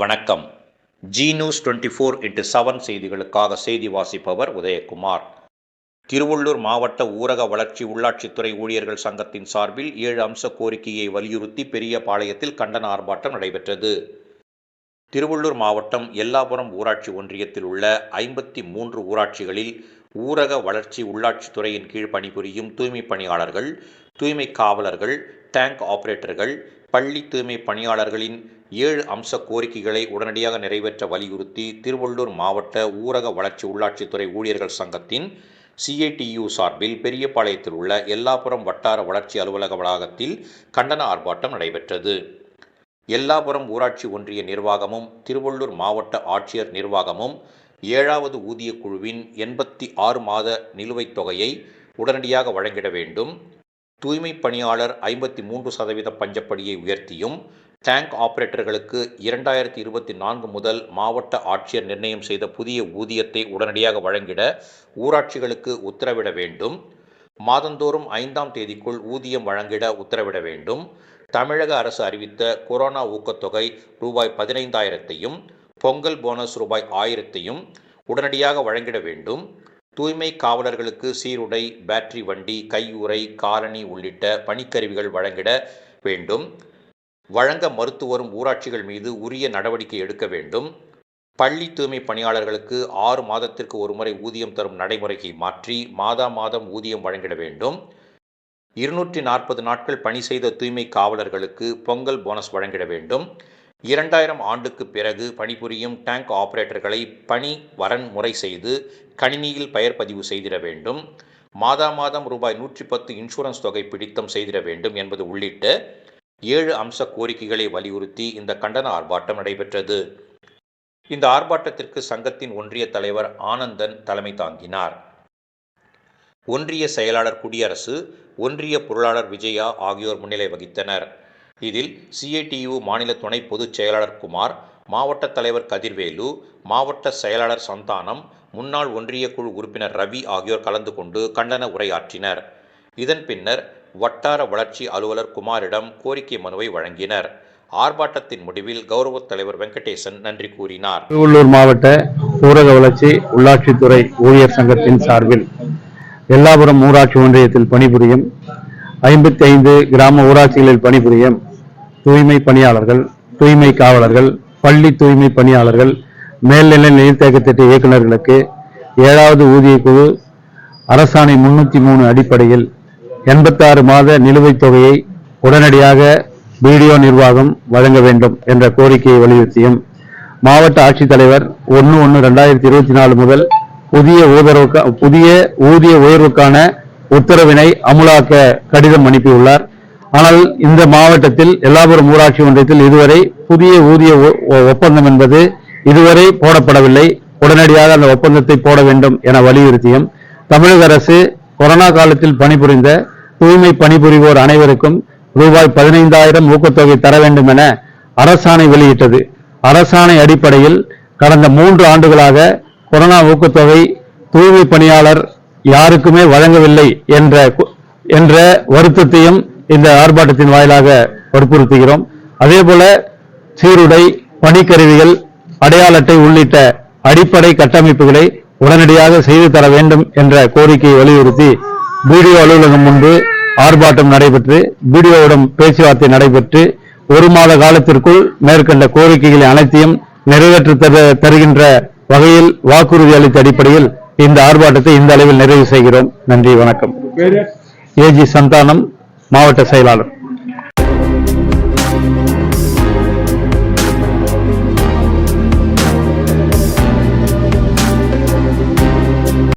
வணக்கம். Zee news twenty four into seven செய்திகளுக்காக செய்தி வாசிப்பவர் உதயகுமார். திருவள்ளூர் மாவட்ட ஊரக வளர்ச்சி உள்ளாட்சித்துறை ஊழியர்கள் சங்கத்தின் சார்பில் ஏழு அம்ச கோரிக்கையை வலியுறுத்தி பெரிய பாளையத்தில் கண்டன ஆர்ப்பாட்டம் நடைபெற்றது. திருவள்ளூர் மாவட்டம் எல்லாபுரம் ஊராட்சி ஒன்றியத்தில் உள்ள ஐம்பத்தி மூன்று ஊராட்சிகளில் ஊரக வளர்ச்சி உள்ளாட்சித்துறையின் கீழ் பணிபுரியும் தூய்மை பணியாளர்கள் தூய்மை காவலர்கள் டேங்க் ஆபரேட்டர்கள் பள்ளி தூய்மை பணியாளர்களின் ஏழு அம்ச கோரிக்கைகளை உடனடியாக நிறைவேற்ற வலியுறுத்தி திருவள்ளூர் மாவட்ட ஊரக வளர்ச்சி உள்ளாட்சித்துறை ஊழியர்கள் சங்கத்தின் சிஐடியு சார்பில் பெரியபாளையத்தில் உள்ள எல்லாபுரம் வட்டார வளர்ச்சி அலுவலக வளாகத்தில் கண்டன ஆர்ப்பாட்டம் நடைபெற்றது. எல்லாபுரம் ஊராட்சி ஒன்றிய நிர்வாகமும் திருவள்ளூர் மாவட்ட ஆட்சியர் நிர்வாகமும் ஏழாவது ஊதிய குழுவின் எண்பத்தி ஆறு மாத நிலுவைத் தொகையை உடனடியாக வழங்கிட வேண்டும். தூய்மை பணியாளர் ஐம்பத்தி மூன்று சதவீத பஞ்சப்படியை உயர்த்தியும் டேங்க் ஆபரேட்டர்களுக்கு இரண்டாயிரத்தி இருபத்தி நான்கு முதல் மாவட்ட ஆட்சியர் நிர்ணயம் செய்த புதிய ஊதியத்தை உடனடியாக வழங்கிட ஊராட்சிகளுக்கு உத்தரவிட வேண்டும். மாதந்தோறும் ஐந்தாம் தேதிக்குள் ஊதியம் வழங்கிட உத்தரவிட வேண்டும். தமிழக அரசு அறிவித்த கொரோனா ஊக்கத்தொகை ரூபாய் பதினைந்தாயிரத்தையும் பொங்கல் போனஸ் ரூபாய் ஆயிரத்தையும் உடனடியாக வழங்கிட வேண்டும். தூய்மை காவலர்களுக்கு சீருடை பேட்டரி வண்டி கையுறை காலணி உள்ளிட்ட பணிக்கருவிகள் வழங்கிட வேண்டும். வழங்க மறுத்து வரும் ஊராட்சிகள் மீது உரிய நடவடிக்கை எடுக்க வேண்டும். பள்ளி தூய்மை பணியாளர்களுக்கு ஆறு மாதத்திற்கு ஒருமுறை ஊதியம் தரும் நடைமுறையை மாற்றி மாதா மாதம் ஊதியம் வழங்கிட வேண்டும். இருநூற்றி நாற்பது நாட்கள் பணி செய்த தூய்மை காவலர்களுக்கு பொங்கல் போனஸ் வழங்கிட வேண்டும். இரண்டாயிரம் ஆண்டுக்கு பிறகு பணிபுரியும் டேங்க் ஆபரேட்டர்களை பணி வரன் முறை செய்து கணினியில் பெயர் பதிவு செய்திட வேண்டும். மாதா மாதம் ரூபாய் நூற்றி பத்து இன்சூரன்ஸ் தொகை பிடித்தம் செய்திட வேண்டும் என்பது உள்ளிட்ட ஏழு அம்ச கோரிக்கைகளை வலியுறுத்தி இந்த கண்டன ஆர்ப்பாட்டம் நடைபெற்றது. இந்த ஆர்ப்பாட்டத்திற்கு சங்கத்தின் ஒன்றிய தலைவர் ஆனந்தன் தலைமை தாங்கினார். ஒன்றிய செயலாளர் குடியரசு ஒன்றிய பொருளாளர் விஜயா ஆகியோர் முன்னிலை வகித்தனர். இதில் சிஐடியு மாநில துணை பொதுச் செயலாளர் குமார் மாவட்ட தலைவர் கதிர்வேலு மாவட்ட செயலாளர் சந்தானம் முன்னாள் ஒன்றிய குழு உறுப்பினர் ரவி ஆகியோர் கலந்து கொண்டு கண்டன உரையாற்றினர். இதன் பின்னர் வட்டார வளர்ச்சி அலுவலர் குமாரிடம் கோரிக்கை மனுவை வழங்கினர். ஆர்ப்பாட்டத்தின் முடிவில் கௌரவ தலைவர் வெங்கடேசன் நன்றி கூறினார். திருவள்ளூர் மாவட்ட ஊரக வளர்ச்சி உள்ளாட்சித்துறை ஊழியர் சங்கத்தின் சார்பில் எல்லாபுரம் ஊராட்சி ஒன்றியத்தில் பணிபுரியும் ஐம்பத்தி ஐந்து கிராம ஊராட்சிகளில் பணிபுரியும் தூய்மை பணியாளர்கள் தூய்மை காவலர்கள் பள்ளி தூய்மை பணியாளர்கள் மேல்நிலை நீர்த்தேக்க திட்ட இயக்குநர்களுக்கு ஏழாவது ஊதிய குழு அரசாணை முன்னூத்தி மூணு அடிப்படையில் எண்பத்தாறு மாத நிலுவைத் தொகையை உடனடியாக வீடியோ நிர்வாகம் வழங்க வேண்டும் என்ற கோரிக்கையை வலியுறுத்தியும் மாவட்ட ஆட்சித்தலைவர் ஒன்று ஒன்று ரெண்டாயிரத்தி இருபத்தி நாலு முதல் புதிய ஊதரவுக்கு புதிய ஊதிய உயர்வுக்கான உத்தரவினை அமுலாக்க கடிதம் அனுப்பியுள்ளார். ஆனால் இந்த மாவட்டத்தில் எல்லாபுரம் ஊராட்சி ஒன்றியத்தில் இதுவரை புதிய ஊதிய ஒ- ஒப்பந்தம் என்பது இதுவரை போடப்படவில்லை. உடனடியாக அந்த ஒப்பந்தத்தை போட வேண்டும் என வலியுறுத்தியும் தமிழக அரசு கொரோனா காலத்தில் பணிபுரிந்த தூய்மை பணிபுரிவோர் அனைவருக்கும் ரூபாய் பதினைந்தாயிரம் ஊக்கத்தொகை தர வேண்டும் என அரசாணை வெளியிட்டது. அரசாணை அடிப்படையில் கடந்த மூன்று ஆண்டுகளாக கொரோனா ஊக்கத்தொகை தூய்மை பணியாளர் யாருக்குமே வழங்கவில்லை என்ற என்ற வருத்தத்தையும் இந்த ஆர்ப்பாட்டத்தின் வாயிலாக வற்புறுத்துகிறோம். அதேபோல சீருடை பணிக்கருவிகள் அடையாள அட்டை உள்ளிட்ட அடிப்படை கட்டமைப்புகளை உடனடியாக செய்து தர வேண்டும் என்ற கோரிக்கையை வலியுறுத்தி பிடிஓ அலுவலகம் முன்பு ஆர்ப்பாட்டம் நடைபெற்று பிடிஓவிடம் பேச்சுவார்த்தை நடைபெற்று ஒரு மாத காலத்திற்குள் மேற்கண்ட கோரிக்கைகளை அனைத்தையும் நிறைவேற்றி தரு- தருகின்ற வகையில் வாக்குறுதி அளித்த அடிப்படையில் இந்த ஆர்ப்பாட்டத்தை இந்த அளவில் நிறைவு செய்கிறோம். நன்றி வணக்கம். ஏஜி சந்தானம் மாவட்ட செயலாளர்.